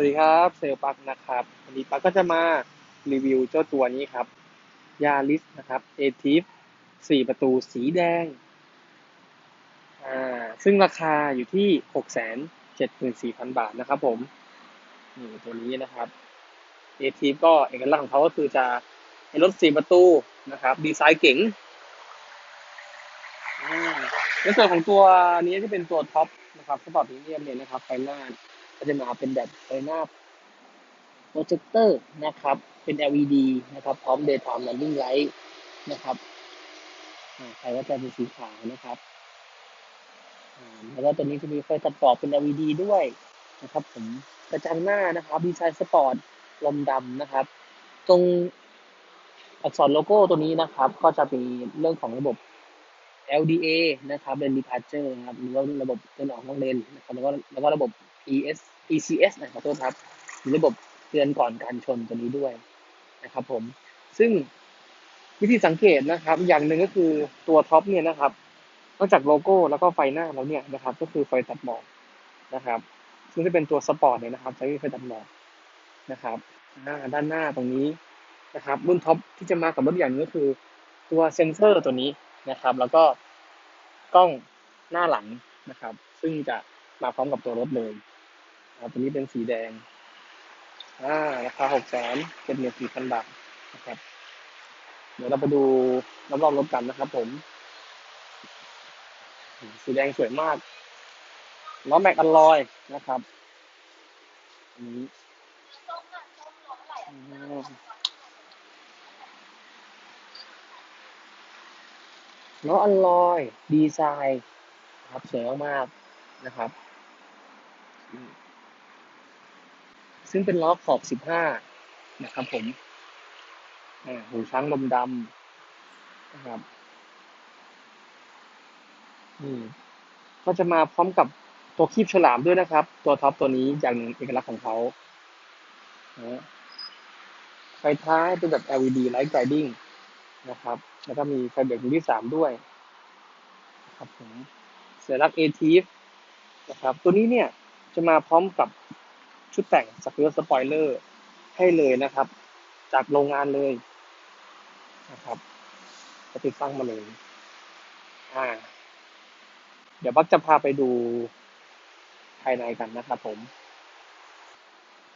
วัสดีครับเซลปักนะครับวันนี้ปักก็จะมารีวิวเจ้าตัวนี้ครับยาลิสนะครับเอทีฟสี่ประตูสีแดงอ่าซึ่งราคาอยู่ที่หกแสนเจ็ดหมื่นสี่พันบาทนะครับผมนี่ตัวนี้นะครับเอทีฟก็เอกลักษณ์ของเขาก็คือจะเป็นรถสี่ประตูนะครับ ดีไซน์เก๋งอ่าในส่วนของตัวนี้ที่เป็นตัวท็อปนะครับสปอร์ตพรีเมียมเนี่ยนะครับไฟหน้า ก็จะมาเป็นแบบไฟหน้าโปรเจคเตอร์นะครับ เป็น LED นะครับ พร้อม daytime running light นะครับไฟก็จะเป็นสีขาวนะครับ แล้วก็ตัวนี้จะมีไฟตัดปอกเป็น LED ด้วยนะครับ ผมกระจังหน้านะครับดีไซน์สปอร์ตลมดำนะครับ ตรงอักษรโลโก้ตัวนี้นะครับ ก็จะมีเรื่องของระบบ LDA นะครับเลน departure นะครับหรือว่าระบบเดินออกนอกเลนนะครับแล้วก็แล้วก็ระบบ ES ECS นะขอโทษครับมีระบบเตือนก่อนการชนตัวนี้ด้วยนะครับผมซึ่งวิธีสังเกตนะครับ อย่างหนึ่งก็คือตัวท็อปเนี่ยนะครับนอกจากโลโก้แล้วก็ไฟหน้าแล้วเนี่ยนะครับ ก็คือไฟตัดหมอกนะครับ ซึ่งจะเป็นตัวสปอร์ตเนี่ยนะครับใช้ไฟตัดหมอกนะครับด้านหน้าตรงนี้นะครับรุ่นท็อปที่จะมากับรถอย่างนี้ก็คือตัวเซนเซอร์ตัวนี้ นะครับ แล้วก็กล้องหน้าหลังนะครับ ซึ่งจะมาพร้อมกับตัวรถเลยตัวนี้เป็นสีแดงอ่าราคาหกแสนเจ็ดหมื่นสี่พันบาทนะครับ เดี๋ยวเราไปดูรอบๆรถกันนะครับ ผม สีแดงสวยมากล้อแม็กอลลอยนะครับอันนี้ ล้ออลลอยดีไซน์ครับสวยมากๆนะครับ ซึ่งเป็นล้อขอบสิบห้านะครับผมหูช้างลมดำนะครับนี่ก็จะมาพร้อมกับตัวคีบฉลามด้วยนะครับ ตัวท็อปตัวนี้อย่างเอกลักษณ์ของเขาไฟท้ายเป็นแบบ LED light guiding นะครับ แล้วก็มีไฟเบรกที่สามด้วยครับผมเสียรักเอทีฟนะครับ ตัวนี้เนี่ยจะมาพร้อมกับชุดแต่งสเปร์สปอยเลอร์ให้เลยนะครับ จากโรงงานเลยนะครับจะติดตั้งมาเลยอ่า เดี๋ยวบักจะพาไปดูภายในกันนะครับผม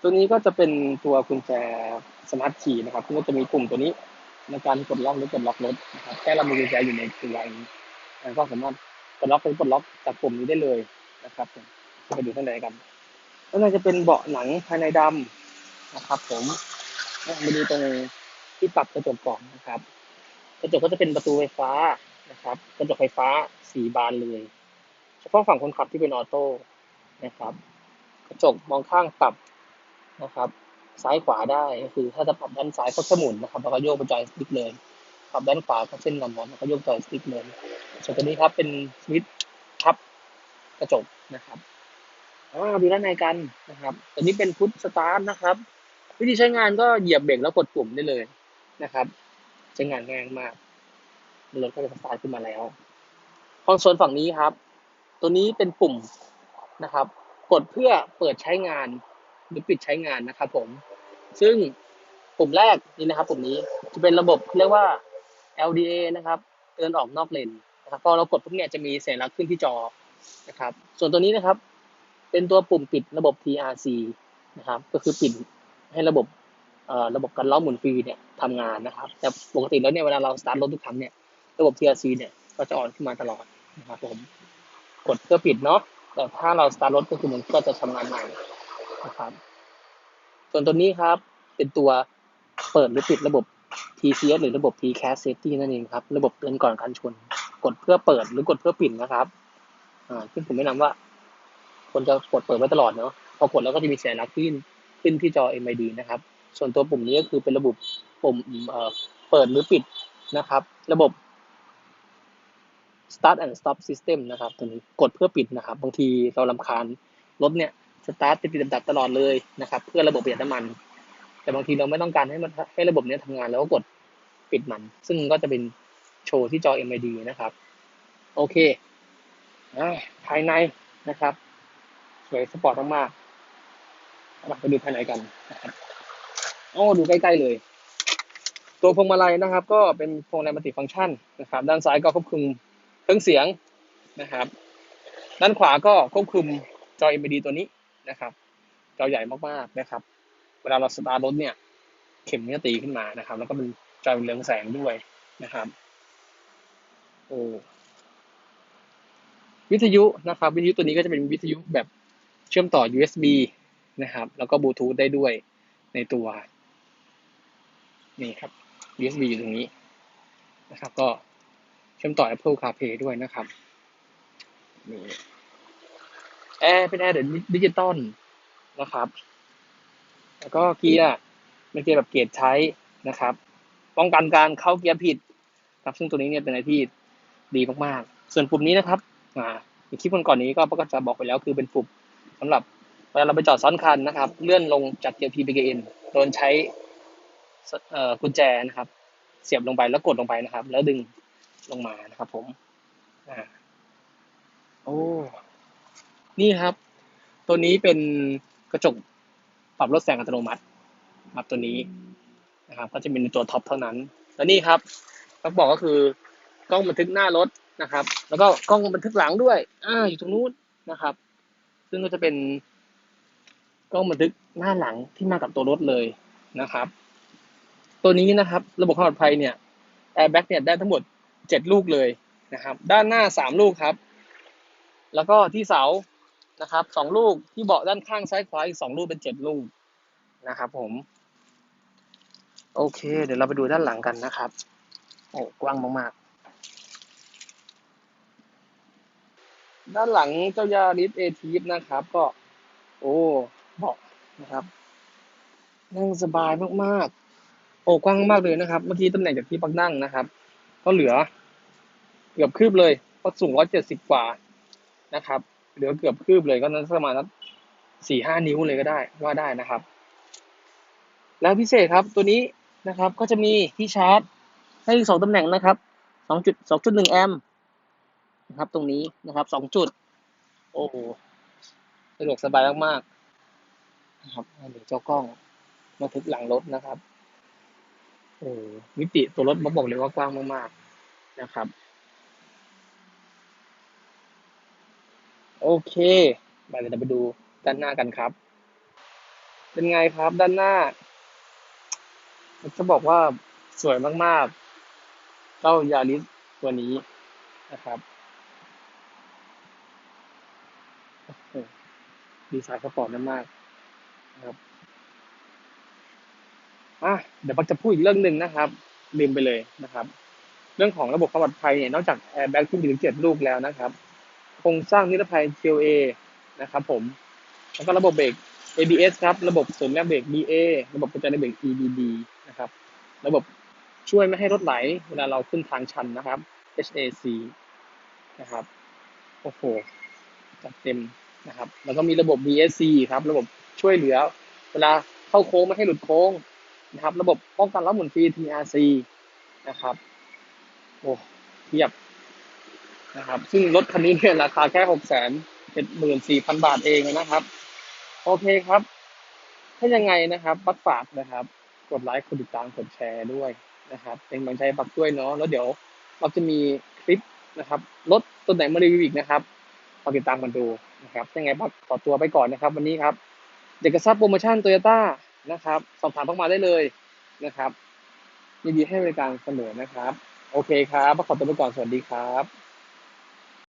ตัวนี้ก็จะเป็นตัวกุญแจสมาร์ทคีย์นะครับก็จะมีปุ่มตัวนี้ ในการกดล็อกหรือกดล็อกรถนะครับแค่เรามีกุญแจอยู่ในตัวเองก็สามารถกดล็อกไปกดล็อกจากปุ่มนี้ได้เลยนะครับไปดูข้างในกันข้างในจะเป็นเบาะหนังภายในดำนะครับ ผมมาดูตรงที่ปรับกระจกก่อนนะครับ กระจกก็จะเป็นประตูไฟฟ้านะครับกระจกไฟฟ้าสีบานเลย เฉพาะฝั่งคนขับที่เป็นออโต้นะครับ กระจกมองข้างปรับนะครับ ซ้ายขวาได้ก็คือ ถ้าจะปรับด้านซ้ายก็สมุนนะครับแล้วก็โยกไปจอยสติ๊กเลย ปรับด้านขวาก็เช่นกันนะแล้วก็โยกจอยสติ๊กเลยส่วนตัวนี้ครับเป็นสวิตช์ทับกระจกนะครับดูด้านในกันนะครับตัวนี้เป็นพุทสตาร์ทนะครับ วิธีใช้งานก็เหยียบเบรกแล้วกดปุ่มได้เลยนะครับใช้งานง่ายมากรถก็จะสตาร์ทขึ้นมาแล้วคอนโซลฝั่งนี้ครับ ตัวนี้เป็นปุ่มนะครับ กดเพื่อเปิดใช้งาน หรือปิดใช้งานนะครับผม ซึ่งปุ่มแรกนี่นะครับปุ่มนี้จะเป็นระบบเรียกว่า LDA นะครับ เตือนออกนอกเลนนะครับพอเรากดปุ๊บเนี่ยจะมีสัญลักษณ์ขึ้นที่จอนะครับ ส่วนตัวนี้นะครับ เป็นตัวปุ่มปิดระบบ TRC นะครับ ก็คือปิดให้ระบบระบบการล้อหมุนฟรีเนี่ยทำงานนะครับ แต่ปกติแล้วเนี่ยเวลาเราสตาร์ทรถทุกครั้งเนี่ยระบบ TRC เนี่ยก็จะออนขึ้นมาตลอดนะครับผมกดเพื่อปิดเนาะแต่ถ้าเราสตาร์ทรถก็คือมันก็จะทำงานใหม่ นะครับ ส่วนตัวนี้ครับ เป็นตัวเปิดหรือปิดระบบ TCS หรือระบบ TCAS Safety นั่นเองครับ ระบบเตือนก่อนการชน กดเพื่อเปิดหรือกดเพื่อปิดนะครับอ่าซึ่งผมแนะนำว่าคนจะกดเปิดไว้ตลอดเนาะ พอกดแล้วก็จะมีสัญลักษณ์ขึ้นขึ้นที่จอ MID นะครับ ส่วนตัวปุ่มนี้ก็คือเป็นระบบปุ่มเอ่อเปิดหรือปิดนะครับ ระบบ start and stop system นะครับ ตัวนี้กดเพื่อปิดนะครับ บางทีเราลำคาญรถเนี่ย สตาร์ทติดติดดับตลอดเลยนะครับ เพื่อระบบประหยัดน้ำมัน แต่บางทีเราไม่ต้องการให้มันให้ระบบนี้ทำงานแล้วก็กดปิดมัน ซึ่งก็จะเป็นโชว์ที่จอ MID นะครับ โอเคอภายในนะครับ สวยสปอร์ตมากๆมาไปดูภายในกันนะครับโอ้ดูใกล้ๆเลย ตัวพวงมาลัยนะครับ ก็เป็นพวงมาลัยมัลติฟังก์ชันนะครับ ด้านซ้ายก็ควบคุมเครื่องเสียงนะครับ ด้านขวาก็ควบคุมจอ LED ตัวนี้ นะครับจอใหญ่มากๆนะครับ เวลาเราสตาร์ทรถเนี่ย เข็มเนี่ยตีขึ้นมานะครับ แล้วก็เป็นจอเรืองแสงด้วยนะครับโอ้วิทยุนะครับ วิทยุตัวนี้ก็จะเป็นวิทยุแบบเชื่อมต่อ USB นะครับ แล้วก็บลูทูธได้ด้วยในตัว นี่ครับ USB อยู่ตรงนี้นะครับ ก็เชื่อมต่อ Apple CarPlay ด้วยนะครับนี่ แอร์เป็นแอร์เดิจิตอลนะครับ แล้วก็เกียร์เป็นเกียร์แบบเกียร์ใช้นะครับ ป้องกันการเข้าเกียร์ผิดครับซึ่งตัวนี้เนี่ยเป็นอะไรที่ดีมากๆ ส่วนปุ่มนี้นะครับอ่าในคลิปก่อนๆนี้ก็ก็จะบอกไปแล้วคือเป็นปุ่มสำหรับเวลาเราไปจอดซ้อนคันนะครับ เลื่อนลงจากเกียร์ P ไปเกียร์ N โดนใช้เอ่อกุญแจนะครับ เสียบลงไปแล้วกดลงไปนะครับ แล้วดึงลงมานะครับ ผมอ่าโอ้ นี่ครับ ตัวนี้เป็นกระจกปรับลดแสงอัตโนมัติครับตัวนี้นะครับ ก็จะเป็นตัวท็อปเท่านั้น แล้วนี่ครับต้องบอกก็คือกล้องบันทึกหน้ารถนะครับ แล้วก็กล้องบันทึกหลังด้วย อ่า อยู่ตรงนู้นนะครับ ซึ่งก็จะเป็นกล้องบันทึกหน้าหลังที่มากับตัวรถเลยนะครับ ตัวนี้นะครับ ระบบความปลอดภัยเนี่ยแอร์แบ็กเนี่ยได้ทั้งหมดเจ็ดลูกเลยนะครับ ด้านหน้าสามลูกครับ แล้วก็ที่เสา นะครับสองลูกที่เบาะด้านข้างซ้ายขวาอีกสองลูกเป็นเจ็ดลูกนะครับ ผม โอเค เดี๋ยวเราไปดูด้านหลังกันนะครับโอ้กว้างมากๆ ด้านหลังเจ้ายาริสเอทีฟนะครับ ก็ โอ้เบาะนะครับ นั่งสบายมากๆ โอ้กว้างมากเลยนะครับ เมื่อกี้ตำแหน่งจากที่ปักนั่งนะครับ ก็เหลือ เกือบคืบเลยเพราะสูงร้อยเจ็ดสิบกว่านะครับ เหลือเกือบคืบเลยก็นั้นประมาณนัสี่ห้านิ้วเลยก็ได้ว่าได้นะครับ แล้วพิเศษครับตัวนี้นะครับก็จะมีที่ชาร์จให้สองตำแหน่งนะครับสองจุดสองจุดหนึ่งแอมป์นะครับตรงนี้นะครับสองจุด โอ้โหสะดวกสบายมากๆนะครับเดี๋ยวเจ้ากล้องมาทึกหลังรถนะครับโอ้มิติตัวรถมาบอกเลยว่ากว้างมากๆนะครับ โอเคมาเดี๋ยวไปดูด้านหน้ากันครับ เป็นไงครับด้านหน้าจะบอกว่าสวยมากๆ เจ้ายาริสตัวนี้นะครับ ดีไซน์สปอร์ตมากนะครับอะเดี๋ยวปักจะพูดอีกเรื่องหนึ่งนะครับลืมไปเลยนะครับ เรื่องของระบบความปลอดภัยเนี่ยนอกจากแอร์แบ็กที่มีถึงเจ็ดลูกแล้วนะครับ ครงสร้างนิรภัย TOA นะครับผม แล้วก็ระบบเบรก ABS ครับ ระบบศูนแรงเบรก BA ระบบกระจายเบรก EBD นะครับ ระบบช่วยไม่ให้รถไหล เวลาเราขึ้นทางชันนะครับ HAC นะครับ โอ้โห จัดเต็มนะครับ แล้วก็มีระบบ BSC ครับ ระบบช่วยเหลือ เวลาเข้าโค้งไม่ให้หลุดโค้งนะครับ ระบบป้องกันล้อหมุนฟรี TRC นะครับ โอ้เทียบ นะครับ ซึ่งรถคันนี้เนี่ยราคาแค่หกแสนเจ็ดหมื่นสี่พันบาทเองนะครับ โอเคครับ ถ้ายังไงนะครับปักฝากนะครับ กดไลค์กดติดตามกดแชร์ด้วยนะครับเป็นกำลังใจปักด้วยเนาะแล้วเดี๋ยวเราจะมีคลิปนะครับรถตัวไหนมารีวิวอีกนะครับมาติดตามกันดูนะครับยังไงปักขอตัวไปก่อนนะครับ วันนี้ครับเด็กกระซับโปรโมชั่นโตโยต้านะครับสอบถามเข้ามาได้เลยนะครับยินดีให้บริการเสมอนะครับ โอเคครับปักขอตัวไปก่อนสวัสดีครับ